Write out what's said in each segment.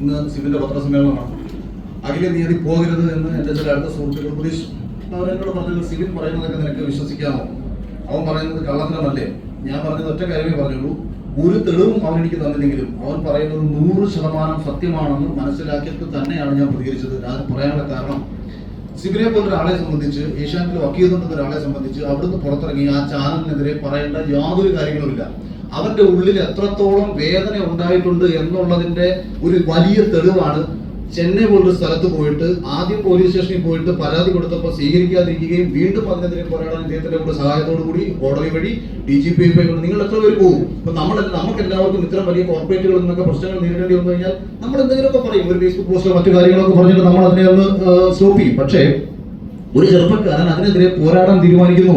ഇന്ന് സിബിന്റെ പത്രസമ്മേളനമാണ്. അഖില നീതി പോകരുത് എന്ന് എന്റെ ചില അടുത്ത സുഹൃത്തുക്കൾ ഉപദേശിച്ചു അവർ എന്നോട് പറഞ്ഞത് സിബിൻ പറയുന്നതൊക്കെ നിനക്ക് വിശ്വസിക്കാമോ? അവൻ പറയുന്നത് കള്ളത്തരമല്ലേ? ഞാൻ പറഞ്ഞത് ഒറ്റ കാര്യമേ പറഞ്ഞുള്ളൂ. ഒരു തെളിവും അവൻ എനിക്ക് തന്നില്ലെങ്കിലും അവൻ പറയുന്നത് നൂറ് ശതമാനം സത്യമാണെന്ന് മനസ്സിലാക്കിയിട്ട് തന്നെയാണ് ഞാൻ പ്രതികരിച്ചത്. അത് പറയാനുള്ള കാരണം സിബിനെ പോലെ ഒരാളെ സംബന്ധിച്ച് ഏഷ്യാനെറ്റിൽ വക്കീൽ ഒരാളെ സംബന്ധിച്ച് അവിടുന്ന് പുറത്തിറങ്ങി ആ ചാനലിനെതിരെ പറയേണ്ട യാതൊരു കാര്യങ്ങളുമില്ല. അവന്റെ ഉള്ളിൽ എത്രത്തോളം വേദന ഉണ്ടായിട്ടുണ്ട് എന്നുള്ളതിന്റെ ഒരു വലിയ തെളിവാണ് ചെന്നൈ പോലൊരു സ്ഥലത്ത് പോയിട്ട് ആദ്യം പോലീസ് സ്റ്റേഷനിൽ പോയിട്ട് പരാതി കൊടുത്തപ്പോൾ സ്വീകരിക്കാതിരിക്കുകയും വീണ്ടും അതിനെതിരെ പോരാടാൻ ഇദ്ദേഹത്തിന്റെ കൂടെ സഹായത്തോടു കൂടി കോടതി വഴി ഡി ജി പി നിങ്ങൾ എത്ര പേര് പോകും? അപ്പൊ നമ്മൾ നമുക്ക് എല്ലാവർക്കും ഇത്ര വലിയ കോർപ്പറേറ്റുകളിൽ നിന്നൊക്കെ പ്രശ്നങ്ങൾ നേരിടേണ്ടി വന്നു കഴിഞ്ഞാൽ നമ്മൾ എന്തെങ്കിലുമൊക്കെ പറയും. ഒരു ഫേസ്ബുക്ക് പോസ്റ്റോ മറ്റു കാര്യങ്ങളൊക്കെ പറഞ്ഞിട്ട് നമ്മൾ അതിനെ ഒന്ന് സ്റ്റോപ്പ് ചെയ്യും. പക്ഷേ ഒരു ചെറുപ്പക്കാരൻ അതിനെതിരെ പോരാടാൻ തീരുമാനിക്കുന്നു.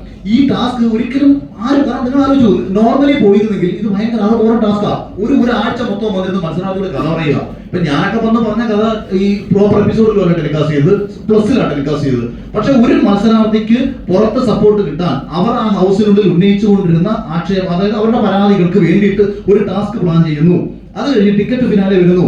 ഈ ടാസ്ക് ഒരിക്കലും ആര് കാരണം നിങ്ങൾ ആലോചിച്ചു നോർമലി പോയിരുന്നെങ്കിൽ ഇത് ഭയങ്കര അത് ഓരോ ഒരു ഒരാഴ്ച മൊത്തം വന്നിരുന്ന് മത്സരാർത്ഥികൾ കഥ പറയുക ഇപ്പൊ ഞാനൊക്കെ വന്ന് പറഞ്ഞ കഥ ഈ പ്രോപ്പർ എപ്പിസോഡിലാണ് ടെലികാസ്റ്റ് ചെയ്തത്. പ്ലസ്സിലാണ് ടെലികാസ്റ്റ് ചെയ്തത്. പക്ഷെ ഒരു മത്സരാർത്ഥിക്ക് പുറത്ത് സപ്പോർട്ട് കിട്ടാൻ അവർ ആ ഹൗസിനുള്ളിൽ ഉന്നയിച്ചുകൊണ്ടിരുന്ന ആക്ഷേപം അതായത് അവരുടെ പരാതികൾക്ക് വേണ്ടിയിട്ട് ഒരു ടാസ്ക് പ്ലാൻ ചെയ്യുന്നു. അത് കഴിഞ്ഞ് ടിക്കറ്റ് ഫിനാലെ വരുന്നു.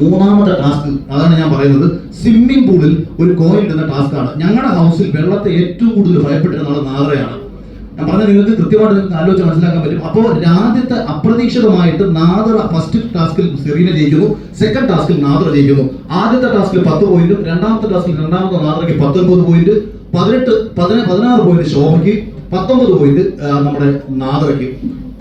മൂന്നാമത്തെ ടാസ്ക് അതാണ് ഞാൻ പറയുന്നത്. സ്വിമ്മിംഗ് പൂളിൽ ഒരു കോയിൽ ഇടുന്ന ടാസ്ക്കാണ് ഞങ്ങളുടെ ഹൗസിൽ വെള്ളത്തെ ഏറ്റവും കൂടുതൽ ഭയപ്പെട്ടിരുന്ന ആൾ നാദ്രയാണ് ഞാൻ പറഞ്ഞ നിങ്ങൾക്ക് കൃത്യമായിട്ട് നിങ്ങൾക്ക് ആലോചിച്ച് മനസ്സിലാക്കാൻ പറ്റും. അപ്പോൾ ആദ്യത്തെ അപ്രതീക്ഷിതമായിട്ട് നാദ്ര ഫസ്റ്റ് ടാസ്കിൽ സെറീന ജയിക്കുന്നു. സെക്കൻഡ് ടാസ്കിൽ നാദ്ര ജയിക്കുന്നു. ആദ്യത്തെ ടാസ്കിൽ പത്ത് പോയിന്റും രണ്ടാമത്തെ ടാസ്കിൽ രണ്ടാമത്തെ നാദ്രയ്ക്ക് പത്തൊൻപത് പോയിന്റ് പതിനെട്ട് പതിന പതിനാറ് പോയിന്റ് ശോഭയ്ക്ക് പത്തൊമ്പത് പോയിന്റ് നമ്മുടെ നാദ്രയ്ക്ക്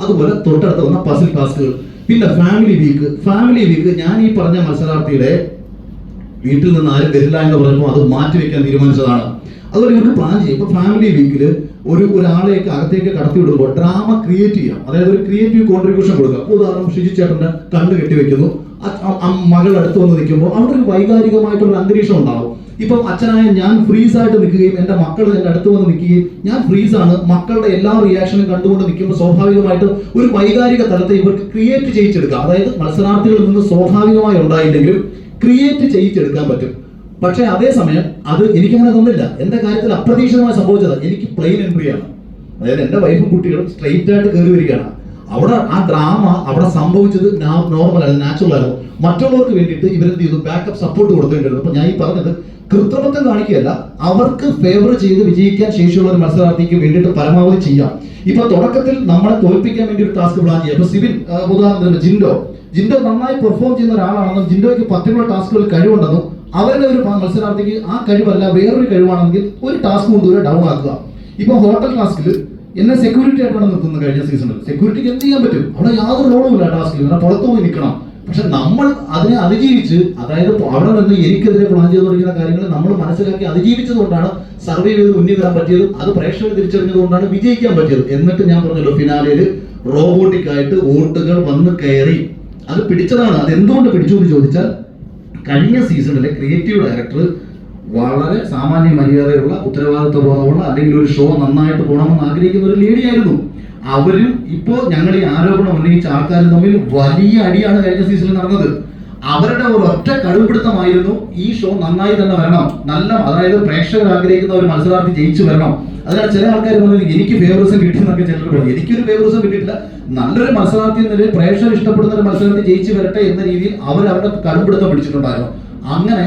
അതുപോലെ തൊട്ടടുത്ത് വന്ന പസിൽ ടാസ്കുകൾ പിന്നെ ഫാമിലി വീക്ക് ഫാമിലി വീക്ക് ഞാൻ ഈ പറഞ്ഞ മത്സരാർത്ഥിയുടെ വീട്ടിൽ നിന്ന് ആരും വരില്ല എന്ന് പറയുമ്പോൾ അത് മാറ്റി വെക്കാൻ തീരുമാനിച്ചതാണ്. അതുപോലെ ഇവർക്ക് പ്ലാൻ ചെയ്യും. ഇപ്പൊ ഫാമിലി വീക്കിൽ ഒരു ഒരാളെയൊക്കെ അകത്തേക്ക് കടത്തി വിടുമ്പോൾ ഡ്രാമ ക്രിയേറ്റ് ചെയ്യാം. അതായത് ഒരു ക്രിയേറ്റീവ് കോൺട്രിബ്യൂഷൻ കൊടുക്കുക. ഉദാഹരണം ഷിജി ചേട്ടന്റെ കണ്ണ് കെട്ടി വെക്കുന്നു അ- അ- അ- മകൾ അടുത്ത് വന്ന് നിൽക്കുമ്പോൾ അവിടെ ഒരു വൈകാരികമായിട്ടുള്ള അന്തരീക്ഷം ഉണ്ടാവും. ഇപ്പം അച്ഛനായ ഞാൻ ഫ്രീസ് ആയിട്ട് നിൽക്കുകയും എന്റെ മക്കൾ എന്റെ അടുത്ത് വന്ന് നിൽക്കുകയും ഞാൻ ഫ്രീസ് ആണ് മക്കളുടെ എല്ലാ റിയാക്ഷനും കണ്ടുകൊണ്ട് നിൽക്കുമ്പോൾ സ്വാഭാവികമായിട്ട് ഒരു വൈകാരിക തലത്തെ ഇവർക്ക് ക്രിയേറ്റ് ചെയ്യിച്ചെടുക്കാം. അതായത് മത്സരാർത്ഥികളിൽ നിന്ന് സ്വാഭാവികമായി ഉണ്ടായില്ലെങ്കിലും ക്രിയേറ്റ് ചെയ്യിച്ചെടുക്കാൻ പറ്റും. പക്ഷേ അതേസമയം അത് എനിക്കങ്ങനെ തന്നില്ല എന്റെ കാര്യത്തിൽ അപ്രതീക്ഷിതമായി സംഭവിച്ചത് എനിക്ക് പ്ലെയിൻ എൻട്രിയാണ് അതായത് എന്റെ വൈഫും കുട്ടികളും സ്ട്രെയിറ്റ് ആയിട്ട് കയറി വരികയാണ്. അവിടെ ആ ഡ്രാമ അവിടെ സംഭവിച്ചത് നോർമൽ അല്ല നാച്ചുറൽ ആയിരുന്നു മറ്റുള്ളവർക്ക് വേണ്ടിയിട്ട് ഇവരെന്ത് ചെയ്തു? ബാക്കപ്പ് സപ്പോർട്ട് കൊടുത്തേണ്ടിരുന്നു അപ്പൊ ഞാൻ ഈ പറഞ്ഞത് കൃത്രിമത്വം കാണിക്കുകയല്ല അവർക്ക് ഫേവർ ചെയ്ത് വിജയിക്കാൻ ശേഷിയുള്ള ഒരു മത്സരാർത്ഥിക്ക് വേണ്ടിയിട്ട് പരമാവധി ചെയ്യാം. ഇപ്പൊ തുടക്കത്തിൽ നമ്മളെ തോൽപ്പിക്കാൻ വേണ്ടി ഒരു ടാസ്ക് പ്ലാൻ ചെയ്യാം. ഇപ്പൊ സിബിൻ ഉദാഹരണത്തിന് ജിൻഡോ. ജിൻഡോ നന്നായി പെർഫോം ചെയ്യുന്ന ഒരാളാണെന്നും ജിൻഡോയ്ക്ക് പർട്ടിക്കുലർ ടാസ്കുകൾ കഴിവുണ്ടെന്നും അവരുടെ ഒരു മത്സരാർത്ഥിക്ക് ആ കഴിവല്ല വേറൊരു കഴിവാണെങ്കിൽ ഒരു ടാസ്ക് കൊണ്ടുവരെ ഡൗൺ ആക്കുക. ഇപ്പൊ ഹോട്ടൽ ടാസ്കിൽ എന്നെ സെക്യൂരിറ്റി ആയിട്ടാണ് നിർത്തുന്നത് കഴിഞ്ഞ സീസണിൽ സെക്യൂരിറ്റിക്ക് എന്ത് ചെയ്യാൻ പറ്റും? അവിടെ യാതൊരു റോളും ഇല്ല ടാസ്കിൽ അവിടെ പുറത്തു പോയി നിൽക്കണം. പക്ഷെ നമ്മൾ അതിനെ അതിജീവിച്ച് അതായത് അവിടെ നിന്ന് എനിക്കെതിരെ പ്ലാൻ ചെയ്ത് തുടങ്ങിയ കാര്യങ്ങൾ നമ്മൾ മനസ്സിലാക്കി അതിജീവിച്ചത് കൊണ്ടാണ് സർവേ ചെയ്ത് മുന്നിൽ വരാൻ പറ്റിയത്. അത് പ്രേക്ഷകർ തിരിച്ചറിഞ്ഞത് കൊണ്ടാണ് വിജയിക്കാൻ പറ്റിയത്. എന്നിട്ട് ഞാൻ പറഞ്ഞല്ലോ ഫിനാലയിൽ റോബോട്ടിക് ആയിട്ട് വോട്ടുകൾ വന്ന് കയറി. അത് പിടിച്ചതാണ്. അത് എന്തുകൊണ്ട് പിടിച്ചു എന്ന് ചോദിച്ചാൽ കഴിഞ്ഞ സീസണിലെ ക്രിയേറ്റീവ് ഡയറക്ടർ വളരെ സാമാന്യ മര്യാദയുള്ള ഉത്തരവാദിത്വ ബോധമുള്ള അല്ലെങ്കിൽ ഒരു ഷോ നന്നായിട്ട് പോകണമെന്ന് ആഗ്രഹിക്കുന്ന ഒരു ലേഡി ആയിരുന്നു. അവരും ഇപ്പോൾ ഞങ്ങൾ ഈ ആരോപണം ഉന്നയിച്ച ആൾക്കാരും തമ്മിൽ വലിയ അടിയാണ് കഴിഞ്ഞ സീസണിൽ നടന്നത്. അവരുടെ ഒരു ഒറ്റ കഴിവുപിടുത്തമായിരുന്നു ഈ ഷോ നന്നായി തന്നെ വരണം. നല്ല അതായത് പ്രേക്ഷകർ ആഗ്രഹിക്കുന്ന ഒരു മത്സരാർത്ഥി ജയിച്ചു വരണം. അതിനാൽ ചില ആൾക്കാർ പറഞ്ഞു എനിക്ക് ഫേവറിസം കിട്ടിയെന്നൊക്കെ ചിലർ പറഞ്ഞു. എനിക്കൊരു ഫേവറിസം കിട്ടിയിട്ടില്ല. നല്ലൊരു മത്സരാർത്ഥി എന്ന നിലയിൽ പ്രേക്ഷകർ ഇഷ്ടപ്പെടുന്ന ഒരു മത്സരാർത്ഥി ജയിച്ചു വരട്ടെ എന്ന രീതിയിൽ അവർ അവരുടെ കഴിവുപിടുത്തം പിടിച്ചിട്ടുണ്ടായിരുന്നു. അങ്ങനെ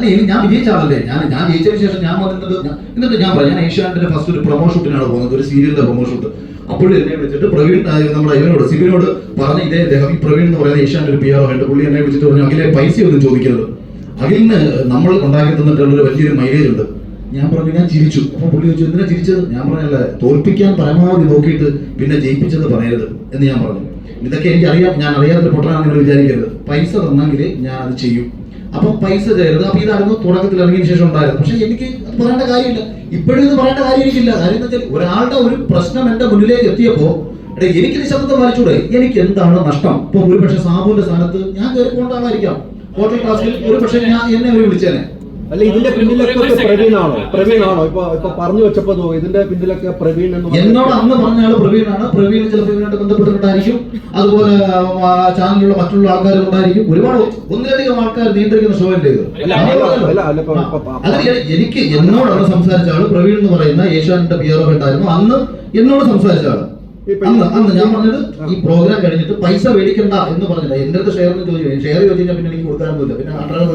അല്ല ഇനി ഞാൻ വിജയിച്ച ആളല്ലേ ഞാൻ ഞാൻ ജയിച്ചതിന് ശേഷം ഞാൻ വന്നിട്ട് എന്നിട്ട് ഞാൻ പറയാം? ഞാൻ ഏഷ്യാനെറ്റിന്റെ ഫസ്റ്റ് ഒരു പ്രൊമോ ഷൂട്ടിനാണ് പോകുന്നത് ഒരു സീരിയലിന്റെ പ്രൊമോ ഷൂട്ട് അപ്പോഴും എന്നെ വിളിച്ചിട്ട് പ്രവീൺ നമ്മുടെ ഇവനോട് സിബിനോട് പറഞ്ഞ ഇതേ അദ്ദേഹം ഈ പ്രവീൺ എന്ന് പറയുന്ന ഏഷ്യാന്റെ ഒരു പി ആർ ആയിട്ട് പുള്ളി എന്നെ വിളിച്ചിട്ട് പറഞ്ഞു അഖിലെ പൈസ ഒന്നും ചോദിക്കരുത് അഖിലിന് നമ്മൾ ഉണ്ടാക്കി തന്നിട്ടുള്ള ഒരു വലിയൊരു മൈലേജ് ഉണ്ട്. ഞാൻ പറഞ്ഞു ഞാൻ ചിരിച്ചു. അപ്പൊ പുള്ളി ചോദിച്ചു എന്തിനാ ചിരിച്ചത്? ഞാൻ പറഞ്ഞല്ല തോൽപ്പിക്കാൻ പരമാവധി നോക്കിയിട്ട് പിന്നെ ജയിപ്പിച്ചത് പറയരുത് എന്ന് ഞാൻ പറഞ്ഞു. ഇതൊക്കെ എനിക്ക് അറിയാം ഞാൻ അറിയാത്ത പൊട്ടനാണെന്ന് വിചാരിക്കരുത്. പൈസ തന്നെങ്കിൽ ഞാൻ അത് ചെയ്യും. അപ്പൊ പൈസ ചേരുന്നത് അപ്പൊ ഇതായിരുന്നു തുടക്കത്തിൽ ഇറങ്ങിയ ശേഷം ഉണ്ടായത്. പക്ഷെ എനിക്ക് അത് പറയേണ്ട കാര്യമില്ല. ഇപ്പോഴും ഇത് പറയേണ്ട കാര്യം എനിക്കില്ല കാര്യം ഒരാളുടെ ഒരു പ്രശ്നം എന്റെ മുന്നിലേക്ക് എത്തിയപ്പോ എനിക്ക് നിശബ്ദം വലിച്ചൂടെ? എനിക്ക് എന്താണ് നഷ്ടം? ഇപ്പൊ ഒരുപക്ഷെ സാബുവിന്റെ സ്ഥാനത്ത് ഞാൻ കയറി പോകേണ്ട ആളായിരിക്കാം. ഹോട്ടൽ ക്ലാസ്സിൽ ഒരുപക്ഷെ ഞാൻ എന്നെ അവർ വിളിച്ചേനെ. അല്ല ഇതിന്റെ പിന്നിലൊക്കെ പ്രവീണാണോ? പ്രവീണാണോ? ഇപ്പൊ ഇപ്പൊ പറഞ്ഞു വെച്ചപ്പോ ഇതിന്റെ പിന്നിലൊക്കെ പ്രവീൺ എന്ന് എന്നോട് അന്ന് പറഞ്ഞ ആൾ പ്രവീണാണ്. പ്രവീൺ ചിലപ്പോൾ പ്രവീണായിട്ട് ബന്ധപ്പെട്ടിട്ടുണ്ടായിരിക്കും. അതുപോലെ ആ, ചാനലിലുള്ള മറ്റുള്ള ആൾക്കാരും ഉണ്ടായിരിക്കും. ഒരുപാട് ഒന്നിലധികം ആൾക്കാർ നിയന്ത്രിക്കുന്ന ഷോ അല്ലേ എ- എനിക്ക് എന്നോടാണ് സംസാരിച്ച ആൾ പ്രവീൺ എന്ന് പറയുന്ന ഏഷ്യാനെറ്റ് പി ആർ ഉണ്ടായിരുന്നു. അന്ന് എന്നോട് സംസാരിച്ച ആൾ. അന്ന് അന്ന് ഞാൻ പറഞ്ഞത് ഈ പ്രോഗ്രാം കഴിഞ്ഞിട്ട് പൈസ മേടിക്കണ്ട എന്ന് പറഞ്ഞില്ല. എന്റെ അടുത്ത് ഷെയർ ചോദിച്ചു ഷെയർ ചോദിച്ചു കഴിഞ്ഞാൽ പിന്നെ എനിക്ക് കൊടുക്കാനൊന്നുമില്ല. പിന്നെ അണ്ടറാണ്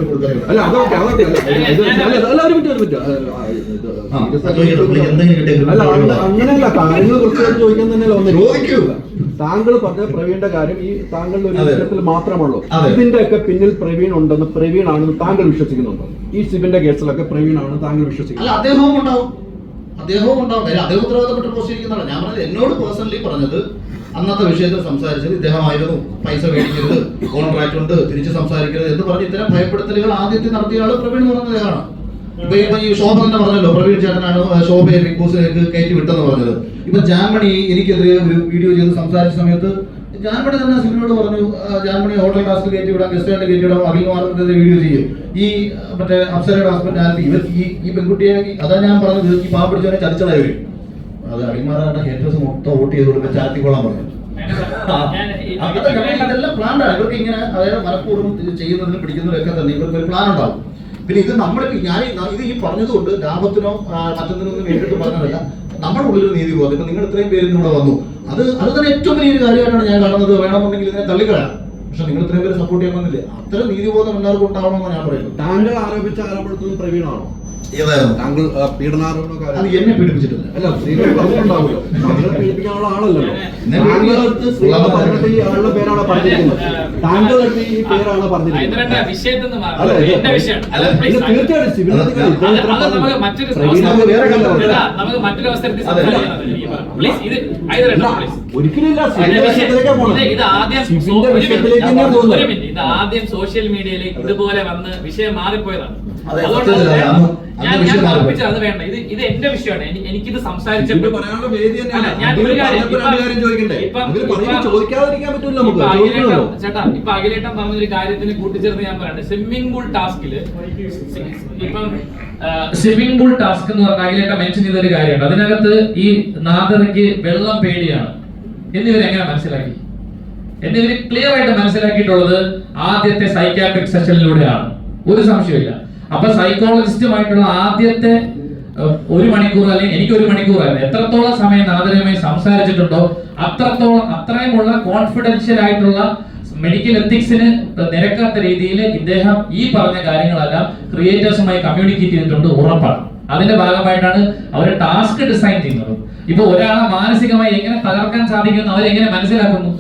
അല്ല അങ്ങ- അങ്ങനെയല്ല കാര്യങ്ങൾ കുറച്ച് ചോദിക്കാൻ തന്നെയല്ല വന്നത്. ചോദിക്കൂ. താങ്കൾ പറഞ്ഞ പ്രവീണിന്റെ കാര്യം ഈ താങ്കളുടെ ഒരു. വിഷയത്തിൽ മാത്രമുള്ളൂ ഇതിന്റെയൊക്കെ ഇതിന്റെ ഒക്കെ പിന്നിൽ പ്രവീൺ ഉണ്ടെന്ന് പ്രവീൺ ആണെന്ന് താങ്കൾ വിശ്വസിക്കുന്നുണ്ടോ? ഈ സിബിന്റെ കേസിലൊക്കെ പ്രവീൺ ആണെന്ന് താങ്കൾ അല്ല വിശ്വസിക്കുന്നു അദ്ദേഹവും ഉണ്ടാവും. അദ്ദേഹവും ഉണ്ടാവും. കാര്യം അദ്ദേഹം ഉത്തരവാദിത്തപ്പെട്ട് പോസ്റ്റ് ഞാൻ പറഞ്ഞത് എന്നോട് പേഴ്സണലി പറഞ്ഞത് അന്നത്തെ വിഷയത്തിൽ സംസാരിച്ചത് ഇദ്ദേഹമായിരുന്നു. പൈസ മേടിക്കരുത് കോൺട്രാക്ട് ഉണ്ട് തിരിച്ച് സംസാരിക്കരുത് എന്ന് പറഞ്ഞ് ഇത്തരം ഭയപ്പെടുത്തലുകൾ ആദ്യത്തെ നടത്തിയ ആൾ പ്രവീൺ എന്ന് പറഞ്ഞ ഇപ്പൊ ഇപ്പൊ ഈ ശോഭ തന്നെ പറഞ്ഞല്ലോ പ്രവീൺ ചേട്ടനാണ് ശോഭയെ ബിഗ് ബോസിലേക്ക് കയറ്റി വിട്ടെന്ന് പറഞ്ഞത്. ഇപ്പൊ ജാമണി എനിക്കെതിരെ ഒരു വീഡിയോ ചെയ്ത് സംസാരിച്ച സമയത്ത് ജാൻമണി തന്നെ സിബിനോട് പറഞ്ഞു ഞാൻ ജാൻമണി ഹോട്ടൽ ടാസ്ക് കയറ്റി വിടാം ഗസ്റ്റ് കയറ്റി വിടാം അഖിൽ അഖിൽമാർക്കെതിരെ വീഡിയോ ചെയ്യും. ഈ മറ്റേ അപ്സരയുടെ ഹസ്ബൻഡ് ആൽഫി ഇവർ ഈ ഈ പെൺകുട്ടിയെ അതാ ഞാൻ പറഞ്ഞത് ഈ പാവം പിടിച്ചവനെ ചതിച്ചതായി വരും അത് അടിമാറാട്ട ഹേറ്റേഴ്സ് മൊത്തം വോട്ട് ചെയ്ത് കൊടുക്കുക ചാത്തിക്കോളാൻ പറഞ്ഞു അതെല്ലാം അതൊക്കെ കണ്ടിട്ട് ഇതെല്ലാം പ്ലാൻ ആണ്. ഇവർക്ക് ഇങ്ങനെ അതായത് മനഃപൂർവം ചെയ്യുന്നതിനും പിടിക്കുന്നതിനൊക്കെ തന്നെ ഇവർക്ക് ഒരു പ്ലാൻ ഉണ്ടാവും. പിന്നെ ഇത് നമ്മൾക്ക് ഞാൻ ഇത് ഈ പറഞ്ഞതുകൊണ്ട് ലാഭത്തിനോ മറ്റൊന്നിനോ ഒന്നും വേണ്ടിയിട്ട് പറഞ്ഞതല്ല. നമ്മുടെ ഉള്ളിൽ നീതി ബോധം ഇപ്പൊ നിങ്ങൾ ഇത്രയും പേര് ഇവിടെ വന്നു. അത് അത് തന്നെ ഏറ്റവും വലിയൊരു കാര്യമായിട്ടാണ് ഞാൻ കാണുന്നത്. വേണമെന്നുണ്ടെങ്കിൽ ഇതിനെ തള്ളിക്കളയാം. പക്ഷെ നിങ്ങൾ ഇത്രയും പേര് സപ്പോർട്ട് ചെയ്യാൻ വന്നില്ലേ? അത്ര നീതിബോധം എല്ലാവർക്കും ഉണ്ടാവണമെന്ന് ഞാൻ പറയുന്നു താങ്കൾ ആരോപിച്ച ആരോപണത്തിൽ പ്രവീണാണോ? താങ്കൾ ആ, പീഡനാരോപണക്കാരൻ അത് എന്നെ പീഡിപ്പിച്ചിട്ടില്ല. അല്ല സ്ത്രീകൾ പറഞ്ഞിട്ടുണ്ടാവുമല്ലോ താങ്കളെ പീഡിപ്പിക്കാനുള്ള ആളല്ലല്ലോ. സ്ത്രീകൾ ഉള്ള പറഞ്ഞിട്ട് ഈ ആളുടെ പേരാണ് പറഞ്ഞിരിക്കുന്നത്. താങ്കൾ അടുത്ത് ഈ പേരാണ് പറഞ്ഞിരിക്കുന്നത്. തീർച്ചയായിട്ടും സിവിൽ മറ്റൊരു അവസരത്തിൽ ഇത് ആദ്യം സോഷ്യൽ മീഡിയയിൽ ഇതുപോലെ വന്ന് വിഷയം മാറിപ്പോയതാണ്. അതെ, ഞാൻ- അന്ന് ഞാൻ അന്ന് വിഷയം മാറിപ്പോയി. ഉറപ്പിച്ചത് അത് വേണ്ട. ഇത് ഇത് എന്റെ വിഷയമാണ്. എനി- എനിക്കിത് സംസാരിച്ചപ്പോൾ പറയാനുള്ള വേദി തന്നെയാണ്. ഞാൻ ഒരു കാര്യം- രണ്ട് കാര്യം ചോദിക്കണ്ടേ ഇപ്പം- അതിൽ പറയുമ്പോൾ ഇപ്പം- പറ്റില്ല നമുക്ക്. ഇപ്പൊ ചോദിക്കണമല്ലോ. അഖിലേട്ടൻ- ചേട്ടാ ഇപ്പൊ അഖിലേട്ടൻ പറഞ്ഞൊരു കാര്യത്തിന് കൂട്ടിച്ചേർന്ന് ഞാൻ പറയട്ടെ. സ്വിമ്മിംഗ് പൂൾ ടാസ്കിൽ ഇപ്പം സ്വിമ്മിംഗ് പൂൾ ടാസ്ക് എന്ന് പറഞ്ഞ അഖിലേട്ടൻ മെൻഷൻ ചെയ്ത ഒരു കാര്യമുണ്ട്. അതിനകത്ത് ഈ നാദറയ്ക്ക് വെള്ളം പേടിയാണ്. എന്നിവർ എങ്ങനെ മനസ്സിലാക്കി? എന്നിവർ ക്ലിയർ ആയിട്ട് മനസ്സിലാക്കിയിട്ടുള്ളത് ആദ്യത്തെ സൈക്കാട്രിക് സെഷനിലൂടെയാണ് ഒരു സംശയമില്ല അപ്പൊ സൈക്കോളജിസ്റ്റുമായിട്ടുള്ള ആദ്യത്തെ ഒരു മണിക്കൂർ അല്ലെങ്കിൽ എനിക്ക് ഒരു മണിക്കൂറായിരുന്നു എത്രത്തോളം സമയം നാദരമായി സംസാരിച്ചിട്ടുണ്ടോ അത്രത്തോളം അത്രയുമുള്ള കോൺഫിഡൻഷ്യൽ ആയിട്ടുള്ള മെഡിക്കൽ എത്തിക്സിന് നിരക്കാത്ത രീതിയിൽ ഇദ്ദേഹം ഈ പറഞ്ഞ കാര്യങ്ങളെല്ലാം ക്രിയേറ്റേഴ്സുമായി കമ്മ്യൂണിക്കേറ്റ് ചെയ്തിട്ടുണ്ട് ഉറപ്പാണ്. അതിന്റെ ഭാഗമായിട്ടാണ് അവർ ടാസ്ക് ഡിസൈൻ ചെയ്യുന്നത്. ഇപ്പൊ ഒരാളെ മാനസികമായി എങ്ങനെ തകർക്കാൻ സാധിക്കുമെന്ന് അവരെങ്ങനെ മനസ്സിലാക്കുന്നു?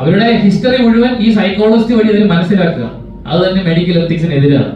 അവരുടെ ഹിസ്റ്ററി മുഴുവൻ ഈ സൈക്കോളജിസ്റ്റ് വഴി അവർ മനസ്സിലാക്കുക. അത് തന്നെ മെഡിക്കൽ എത്തിക്സിനെതിരാണ്